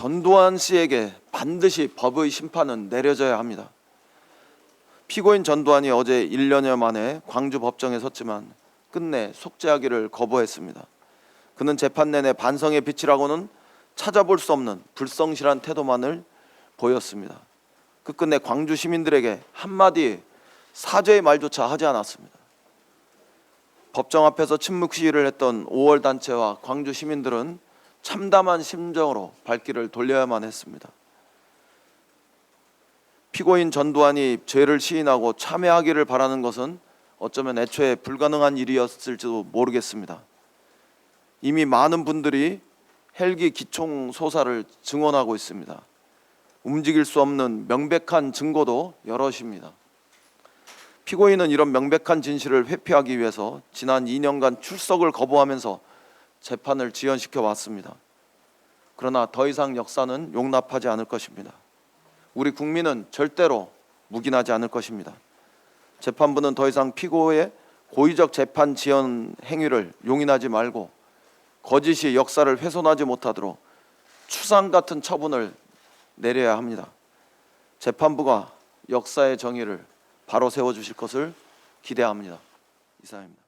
전두환 씨에게 반드시 법의 심판은 내려져야 합니다. 피고인 전두환이 어제 1년여 만에 광주 법정에 섰지만 끝내 속죄하기를 거부했습니다. 그는 재판 내내 반성의 빛이라고는 찾아볼 수 없는 불성실한 태도만을 보였습니다. 그 끝내 광주 시민들에게 한마디 사죄의 말조차 하지 않았습니다. 법정 앞에서 침묵 시위를 했던 5월 단체와 광주 시민들은 참담한 심정으로 발길을 돌려야만 했습니다. 피고인 전두환이 죄를 시인하고 참회하기를 바라는 것은 어쩌면 애초에 불가능한 일이었을지도 모르겠습니다. 이미 많은 분들이 헬기 기총 소사를 증언하고 있습니다. 움직일 수 없는 명백한 증거도 여럿입니다. 피고인은 이런 명백한 진실을 회피하기 위해서 지난 2년간 출석을 거부하면서 재판을 지연시켜 왔습니다. 그러나 더 이상 역사는 용납하지 않을 것입니다. 우리 국민은 절대로 묵인하지 않을 것입니다. 재판부는 더 이상 피고의 고의적 재판 지연 행위를 용인하지 말고 거짓이 역사를 훼손하지 못하도록 추상 같은 처분을 내려야 합니다. 재판부가 역사의 정의를 바로 세워 주실 것을 기대합니다. 이상입니다.